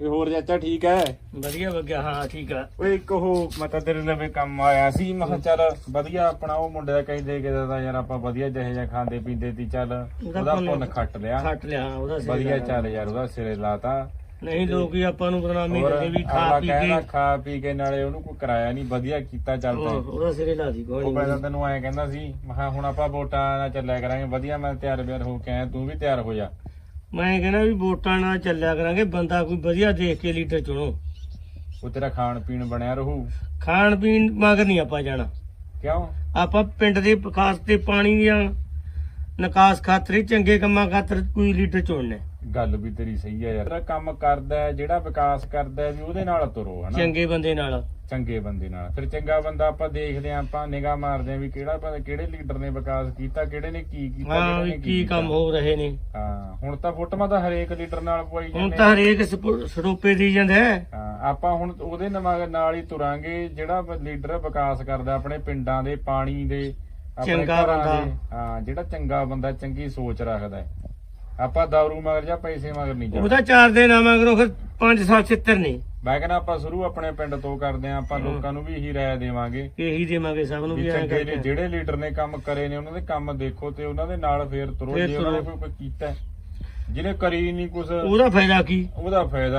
ਇਹ ਹੋਰ ਚਾਚਾ ਠੀਕ ਹੈ? ਵਧੀਆ ਵਧੀਆ ਹਾਂ ਠੀਕ ਆ। ਓਏ ਇੱਕ ਉਹ ਮੈਂ ਤਾਂ ਤੇਰੇ ਲਵੇ ਕੰਮ ਆਇਆ ਸੀ ਮੈਂ ਕਿਹਾ ਚੱਲ ਵਧੀਆ ਆਪਣਾ ਉਹ ਮੁੰਡੇ ਦਾ ਕਹੀ ਦੇ ਕੇ ਦਾ ਯਾਰ ਆਪਾਂ ਵਧੀਆ ਜਿਹੇ ਜਿਹਾ ਖਾਂਦੇ ਪੀਂਦੇ ਤੀ ਚੱਲ ਉਹਦਾ ਪੁੰਨ ਖੱਟ ਲਿਆ। ਖੱਟ ਲਿਆ ਹਾਂ, ਉਹਦਾ ਸਿਰ ਵਧੀਆ। ਚੱਲ ਯਾਰ ਉਹਦਾ ਸਿਰੇ ਲਾਤਾ। ਨਹੀਂ ਲੋਕ ਹੀ ਆਪਾਂ ਨੂੰ ਬਦਨਾਮੀ ਹੋਰ ਕਰਦੇ ਵੀ ਖਾ ਅਗਲਾ ਪੀ ਕਹਿੰਦਾ ਕੇ। ਖਾ ਪੀ ਕੇ ਨਾਲੇ ਉਹਨੂੰ ਕੋਈ ਕਰਾਇਆ ਨਹੀਂ ਵਧੀਆ ਕੀਤਾ ਚੱਲਦਾ ਉਹ- ਉਹਦਾ ਸਿਰੇ ਲਾ ਦੀ ਕੋਈ ਉਹ ਪਹਿਲਾਂ ਤੈਨੂੰ ਐਂ ਕਹਿੰਦਾ ਸੀ ਮੈਂ ਕਿਹਾ ਹੁਣ ਆਪਾਂ ਵੋਟਾਂ ਨਾਲ ਚੱਲਿਆ ਕਰਾਂਗੇ ਵਧੀਆ ਮੈਂ ਤਿਆਰ ਬਿਆਰ ਹੋ ਕੇ ਆਇਆ ਤੂੰ ਵੀ ਤਿਆਰ ਹੋ ਜਾ। ਮੈਂ ਕਹਿੰਦਾ ਵੀ ਵੋਟਾਂ ਨਾਲ ਚੱਲਿਆ ਕਰਾਂਗੇ ਬੰਦਾ ਕੋਈ ਵਧੀਆ ਦੇਖ ਕੇ ਲੀਡਰ ਚੁਣੋ। ਉਹ ਤੇਰਾ ਖਾਣ ਪੀਣ ਬਣਿਆ ਰਹੂ। ਖਾਣ ਪੀਣ ਮਗਰ ਨਹੀਂ ਆਪਾਂ ਜਾਣਾ। ਕਿਉਂ? ਆਪਾਂ ਪਿੰਡ ਦੇ ਵਿਕਾਸ ਤੇ ਪਾਣੀ ਦੀਆਂ ਨਿਕਾਸ ਖਾਤਰ ਹੀ ਚੰਗੇ ਕੰਮਾਂ ਖਾਤਰ ਕੋਈ ਲੀਡਰ ਚੁਣਨਾ। ਗੱਲ ਵੀ ਤੇਰੀ ਸਹੀ ਹੈ ਯਾਰ। ਜਿਹੜਾ ਕੰਮ ਕਰਦਾ ਹੈ ਜਿਹੜਾ ਵਿਕਾਸ ਕਰਦਾ ਹੈ ਵੀ ਉਹਦੇ ਨਾਲ ਤੁਰੋ ਹਨਾ? ਚੰਗੇ ਬੰਦੇ ਨਾਲ। ਚੰਗੇ ਬੰਦੇ ਨਾਲ। ਫਿਰ ਚੰਗਾ ਬੰਦਾ ਆਪਾਂ ਦੇਖਦੇ ਆਂ ਆਪਾਂ ਨਿਗਾਹ ਮਾਰਦੇ ਆਂ ਵੀ ਕਿਹੜਾ ਬੰਦਾ ਕਿਹੜੇ ਲੀਡਰ ਨੇ ਵਿਕਾਸ ਕੀਤਾ ਕਿਹੜੇ ਨੇ ਕੀ ਕੀਤਾ ਹਾਂ ਵੀ ਕੀ। ਕੰਮ ਹੋ ਰਹੇ ਨੇ। ਹਾਂ ਹੁਣ ਤਾਂ ਫੋਟੋਆਂ ਤਾਂ ਹਰੇਕ ਲੀਡਰ ਨਾਲ ਪਵਾਈ ਹੁਣ ਜਾਂਦੇ ਤਾਂ ਹਰੇਕ ਸਰੋਪੇ ਦੀ ਜਾਂਦਾ ਹੈ। ਆਪਾਂ ਹੁਣ ਉਹਦੇ ਨਾਲ ਹੀ ਤੁਰਾਂਗੇ ਜਿਹੜਾ ਲੀਡਰ ਵਿਕਾਸ ਕਰਦਾ ਆਪਣੇ ਪਿੰਡਾਂ ਦੇ ਪਾਣੀ ਦੇ ਆਪਣੇ ਚੰਗਾ ਘਰਾਂ ਬੰਦਾ। ਦੇ। ਹਾਂ ਜਿਹੜਾ ਚੰਗਾ ਬੰਦਾ ਚੰਗੀ ਸੋਚ ਰੱਖਦਾ ਹੈ। ਆਪਾਂ ਦਾਰੂ ਮਗਰ ਜਾਂ ਪੈਸੇ ਮਗਰ ਨਹੀਂ ਜਾਣਾ। ਉਹਦਾ ਚਾਰ ਦੇ ਨਾਮਾਂ ਕਰੋ ਫਿਰ 5 7 70 ਨੇ। ਮੈਂ ਕਹਿੰਦਾ ਆਪਾਂ ਸ਼ੁਰੂ ਆਪਣੇ ਪਿੰਡ ਤੋਂ ਕਰਦੇ ਆਂ ਆਪਾਂ ਲੋਕਾਂ ਨੂੰ ਵੀ ਇਹੀ ਰਾਏ ਦੇਵਾਂਗੇ ਇਹੀ ਦੇਵਾਂਗੇ ਸਭ ਨੂੰ ਵੀ ਵੀ ਐਂ ਚੰਗੇ ਨੇ ਕਰਕੇ ਜਿਹੜੇ ਲੀਡਰ ਨੇ ਕੰਮ ਕਰੇ ਨੇ ਉਹਨਾਂ ਦੇ ਕੰਮ ਦੇਖੋ ਤੇ ਉਹਨਾਂ ਦੇ ਨਾਲ ਫੇਰ ਤੁਰੋ ਫੇਰ ਜੇ ਉਹਨਾਂ ਨੇ ਤੁਰੋ। ਕੋਈ ਕੀਤਾ ਹੈ, ਜਿਹਨੇ ਕਰੀ ਨਹੀਂ ਕੁਝ ਉਹਦਾ ਫਾਇਦਾ ਕੀ? ਉਹਦਾ ਫਾਇਦਾ